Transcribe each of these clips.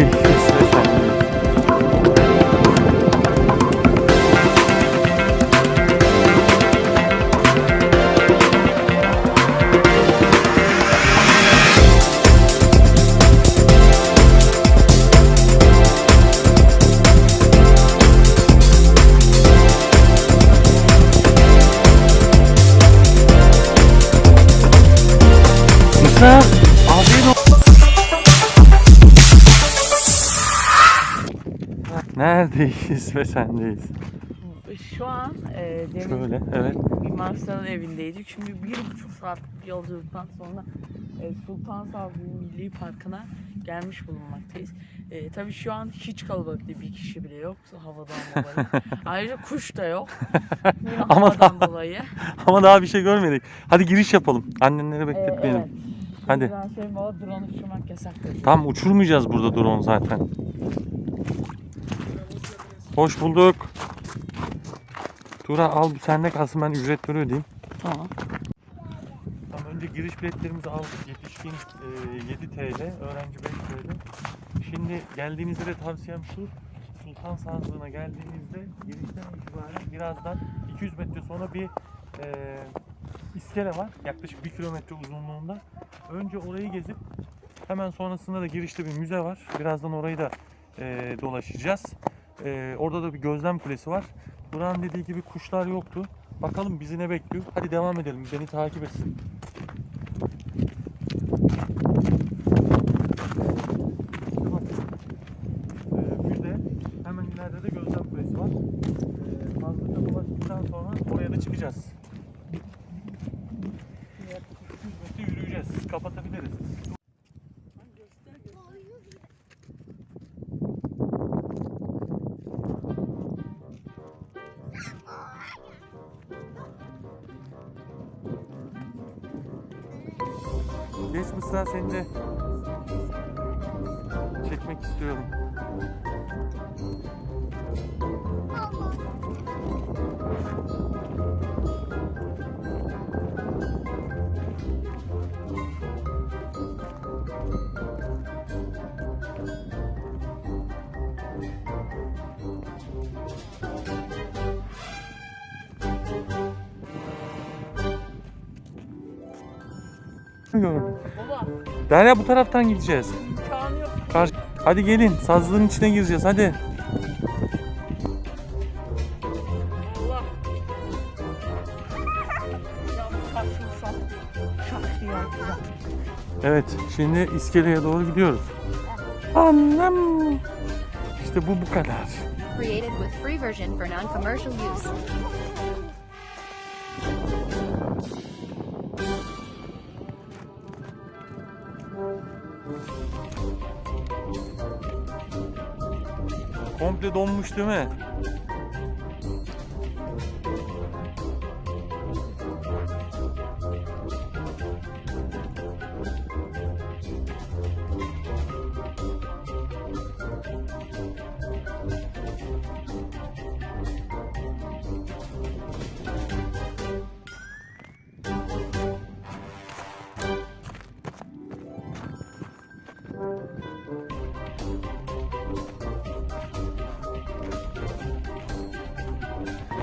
Neredeyiz Neredeyiz ve sendeyiz? Şu an e, demin Şöyle, evet. Mimar Sinan'ın evindeydik. Şimdi bir buçuk saatlik yolculuktan sonra e, Sultan Sazlı Milli Parkı'na gelmiş bulunmaktayız. E, tabii şu an hiç kalabalık değil. Bir kişi bile yok havadan dolayı. Ayrıca kuş da yok. Ama havadan dolayı. Ama daha bir şey görmedik. Hadi giriş yapalım. Annenleri E, bekletmeyelim. evet. Hadi. Şimdiden söyleyeyim baba drone uçurmak yasak dedi. Tam uçurmayacağız burada drone zaten. Hoş bulduk. Tura al sende kalsın ben ücretleri ödeyeyim. Tamam. Tamam önce giriş biletlerimizi aldık. Yetişkin e, 7 TL, öğrenci 5 TL. Şimdi geldiğinizde de tavsiyem şu. Sultan Sazlığı'na geldiğinizde girişten itibaren birazdan 200 metre sonra bir e, iskele var. Yaklaşık 1 kilometre uzunluğunda. Önce orayı gezip hemen sonrasında da girişte bir müze var. Birazdan orayı da e, dolaşacağız. E, orada da bir gözlem kulesi var. Buranın dediği gibi kuşlar yoktu. Bakalım bizi ne bekliyor. Hadi devam edelim. Beni takip etsin. Ee, ileride de gözlem kulesi var. Ee, fazlaca dolaştıktan sonra oraya da çıkacağız. Şimdi yaklaşık 200 metre yürüyeceğiz. Kapatabiliriz. Bilmiyorum. Baba Derya bu taraftan gideceğiz. uçağın yok. Karşı... Hadi gelin sazlığın içine gireceğiz hadi. Evet şimdi iskeleye doğru gidiyoruz. Annem. İşte bu bu kadar. Created with free version for non-commercial use. Donmuş değil mi?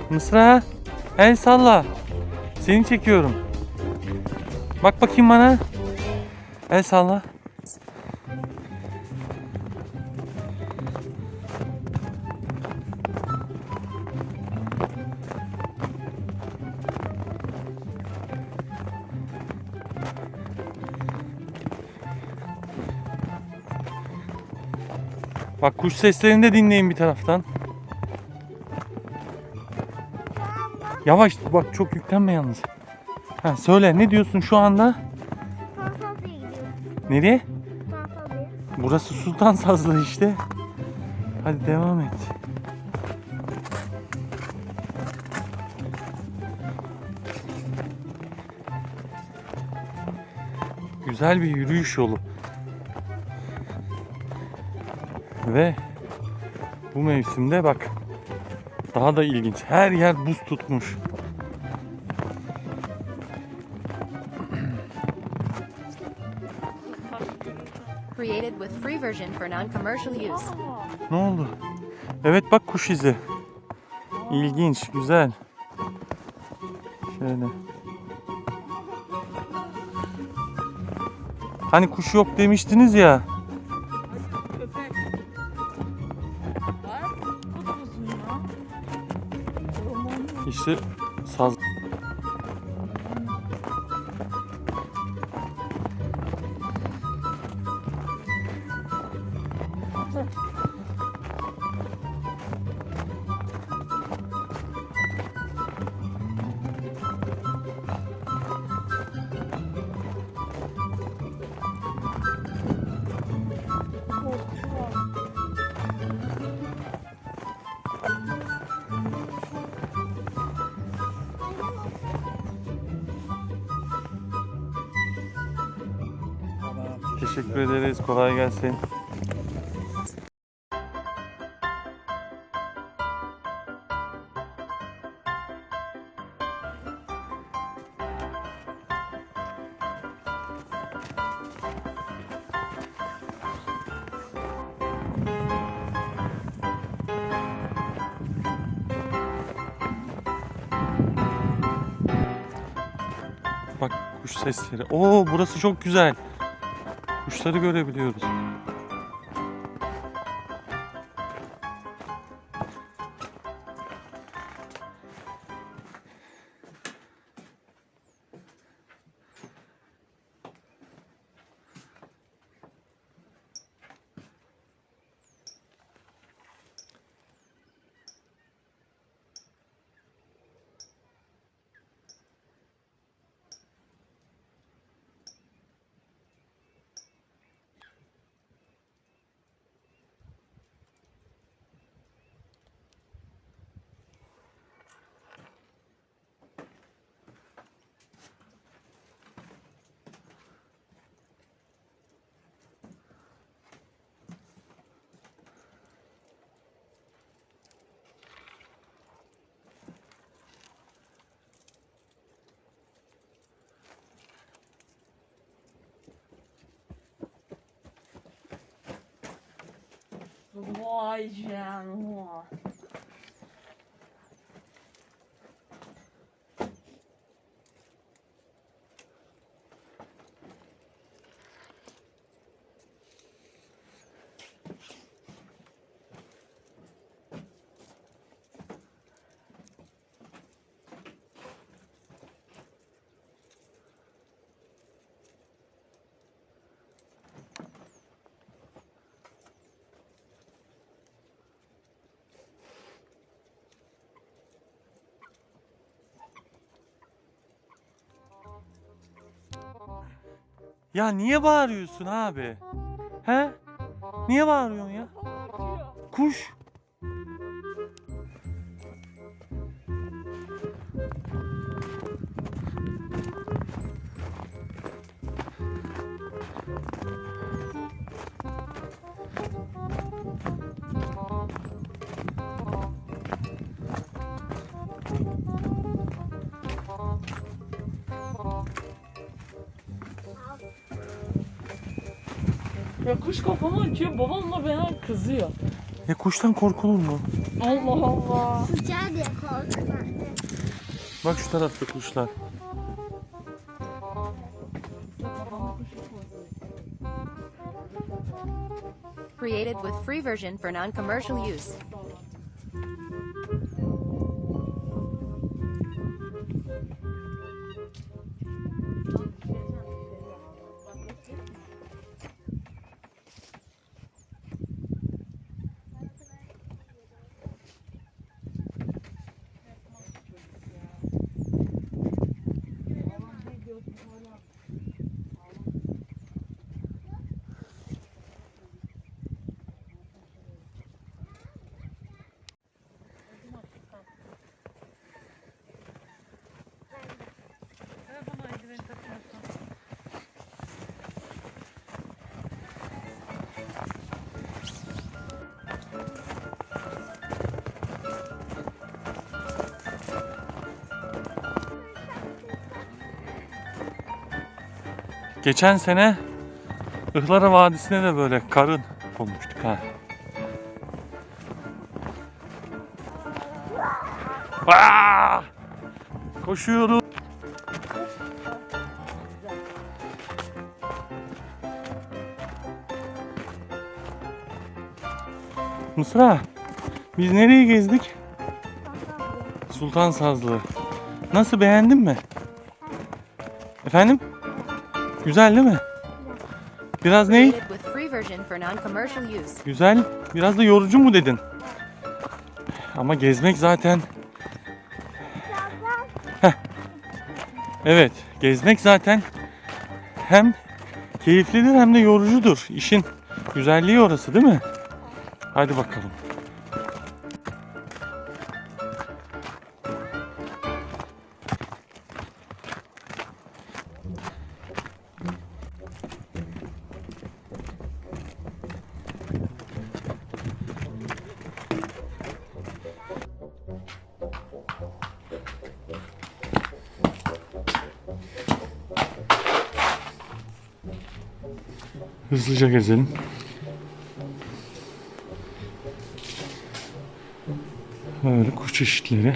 Mısra, el salla. Seni çekiyorum. Bak bakayım bana. El salla. Bak kuş seslerini de dinleyin bir taraftan. Yavaş bak çok yüklenme yalnız. Ha, söyle ne diyorsun şu anda? Fantaziye gidiyoruz. Nereye? Fantaziye. Burası Sultan Sazlı işte. Hadi devam et. Güzel bir yürüyüş yolu. Ve bu mevsimde bak daha da ilginç. Her yer buz tutmuş. Created with free version for non-commercial use. Ne oldu? Evet bak kuş izi. İlginç, güzel. Şöyle. Hani kuş yok demiştiniz ya. İşte saz. Teşekkür ederiz. Kolay gelsin. Bak kuş sesleri. Oo burası çok güzel. Kuşları görebiliyoruz. 哇一圈 Ya niye bağırıyorsun abi? He? Niye bağırıyorsun ya? Kuş. Ya kuş kafamı açıyor babamla bana kızıyor. Ya kuştan korkulur mu? Allah Allah. Sıcağı diye korktum. Bak şu tarafta kuşlar. Created with free version for non-commercial use. Geçen sene Ihlara Vadisi'ne de böyle karın konmuştuk ha. Aa! Koşuyoruz. Mısra, biz nereye gezdik? Sultan Sazlı. Nasıl beğendin mi? Efendim? Güzel değil mi? Biraz ne? Güzel. Biraz da yorucu mu dedin? Ama gezmek zaten... Heh. Evet, gezmek zaten hem keyiflidir hem de yorucudur. İşin güzelliği orası değil mi? Hadi bakalım. Hızlıca gezelim. Böyle kuş çeşitleri.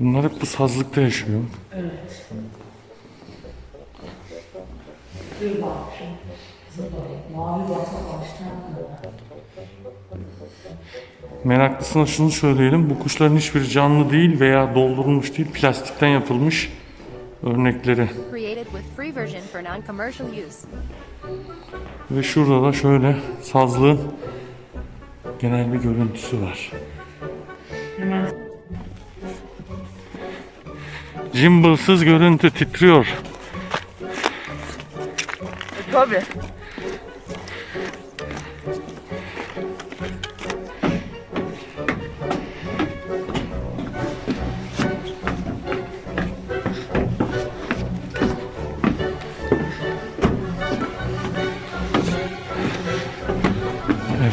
Bunlar hep bu sazlıkta yaşıyor. Evet. Bir bak şimdi. Mavi basak baştan Meraklısına şunu söyleyelim. Bu kuşların hiçbiri canlı değil veya doldurulmuş değil. Plastikten yapılmış örnekleri. Ve şurada da şöyle sazlığın genel bir görüntüsü var. Cimbalsız görüntü titriyor. Tabii.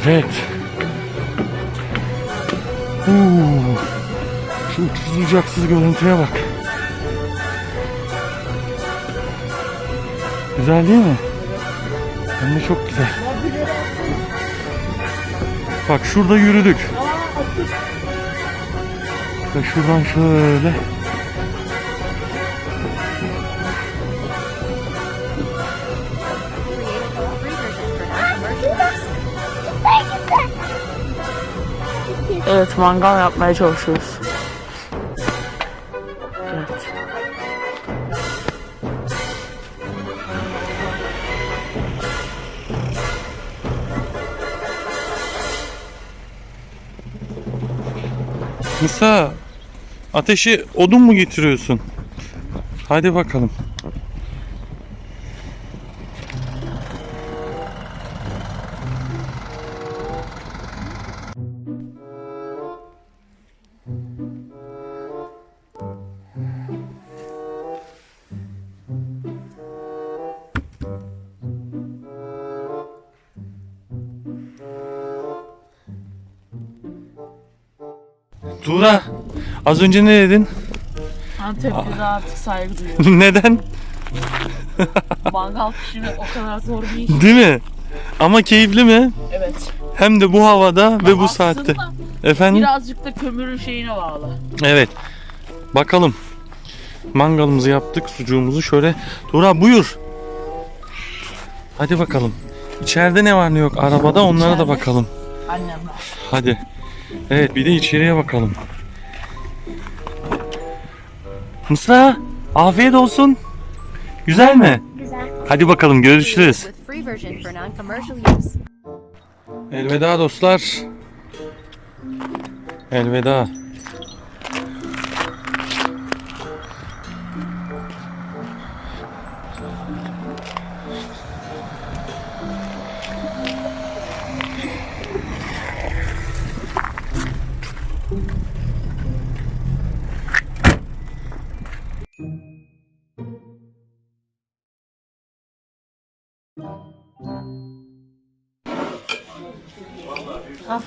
Evet. Huu. Şu uçsuz bucaksız görüntüye bak. Güzel değil mi? Hem de çok güzel. Bak şurada yürüdük. Ve şuradan şöyle. Evet mangal yapmaya çalışıyoruz. Evet. Musa ateşi odun mu getiriyorsun? Hadi bakalım. Tuğra az önce ne dedin? Antep bize artık saygı duyuyor. Neden? mangal pişirmek o kadar zor bir iş. Değil mi? Ama keyifli mi? Evet. Hem de bu havada ve bu Aslında saatte. Efendim? Birazcık da kömürün şeyine bağlı. Evet. Bakalım. Mangalımızı yaptık, sucuğumuzu şöyle. Tuğra buyur. Hadi bakalım. İçeride ne var ne yok arabada onlara da İçeride. bakalım. Annemler. Hadi. Evet bir de içeriye bakalım. Mısra afiyet olsun. Güzel mi? Güzel. Hadi bakalım görüşürüz. Elveda dostlar. Elveda. Ah. Al.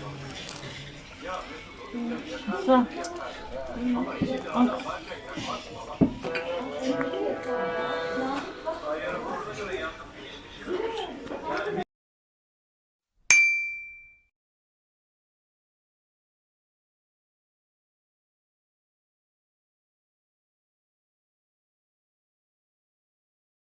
Sen. Al.